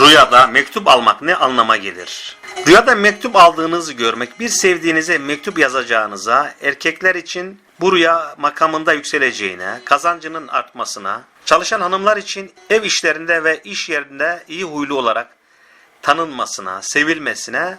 Rüyada mektup almak ne anlama gelir? Rüyada mektup aldığınızı görmek, bir sevdiğinize mektup yazacağınıza, erkekler için bu rüya makamında yükseleceğine, kazancının artmasına, çalışan hanımlar için ev işlerinde ve iş yerinde iyi huylu olarak tanınmasına, sevilmesine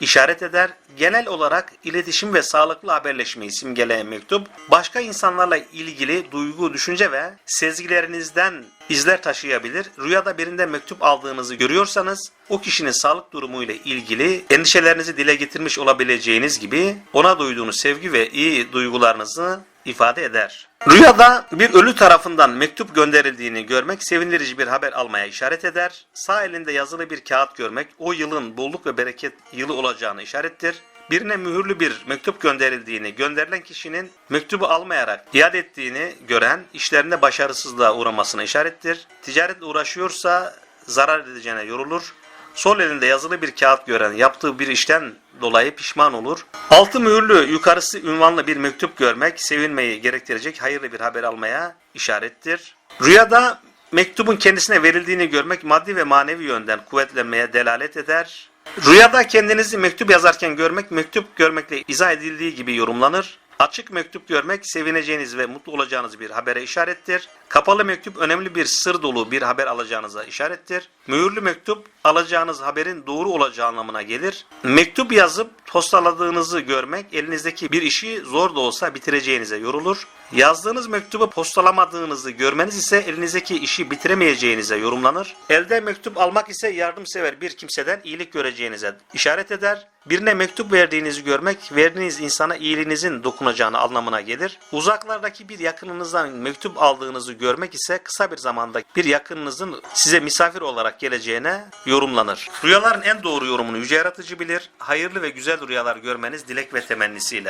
işaret eder. Genel olarak iletişim ve sağlıklı haberleşmeyi simgeleyen mektup, başka insanlarla ilgili duygu, düşünce ve sezgilerinizden izler taşıyabilir. Rüyada birinde mektup aldığınızı görüyorsanız, o kişinin sağlık durumu ile ilgili endişelerinizi dile getirmiş olabileceğiniz gibi ona duyduğunuz sevgi ve iyi duygularınızı ifade eder. Rüyada bir ölü tarafından mektup gönderildiğini görmek sevindirici bir haber almaya işaret eder. Sağ elinde yazılı bir kağıt görmek o yılın bolluk ve bereket yılı olacağını işarettir. Birine mühürlü bir mektup gönderildiğini, gönderilen kişinin mektubu almayarak iade ettiğini gören işlerinde başarısızlığa uğramasına işarettir. Ticaretle uğraşıyorsa zarar edeceğine yorulur. Sol elinde yazılı bir kağıt gören yaptığı bir işten dolayı pişman olur. Altı mühürlü yukarısı ünvanlı bir mektup görmek sevinmeyi gerektirecek hayırlı bir haber almaya işarettir. Rüyada mektubun kendisine verildiğini görmek maddi ve manevi yönden kuvvetlenmeye delalet eder. Rüyada kendinizi mektup yazarken görmek mektup görmekle izah edildiği gibi yorumlanır. Açık mektup görmek sevineceğiniz ve mutlu olacağınız bir habere işarettir. Kapalı mektup önemli bir sır dolu bir haber alacağınıza işarettir. Mühürlü mektup alacağınız haberin doğru olacağı anlamına gelir. Mektup yazıp postaladığınızı görmek elinizdeki bir işi zor da olsa bitireceğinize yorulur. Yazdığınız mektubu postalamadığınızı görmeniz ise elinizdeki işi bitiremeyeceğinize yorumlanır. Elde mektup almak ise yardımsever bir kimseden iyilik göreceğinize işaret eder. Birine mektup verdiğinizi görmek, verdiğiniz insana iyiliğinizin dokunacağını anlamına gelir. Uzaklardaki bir yakınınızdan mektup aldığınızı görmek ise kısa bir zamanda bir yakınınızın size misafir olarak geleceğine yorumlanır. Rüyaların en doğru yorumunu yüce yaratıcı bilir. Hayırlı ve güzel rüyalar görmeniz dilek ve temennisiyle.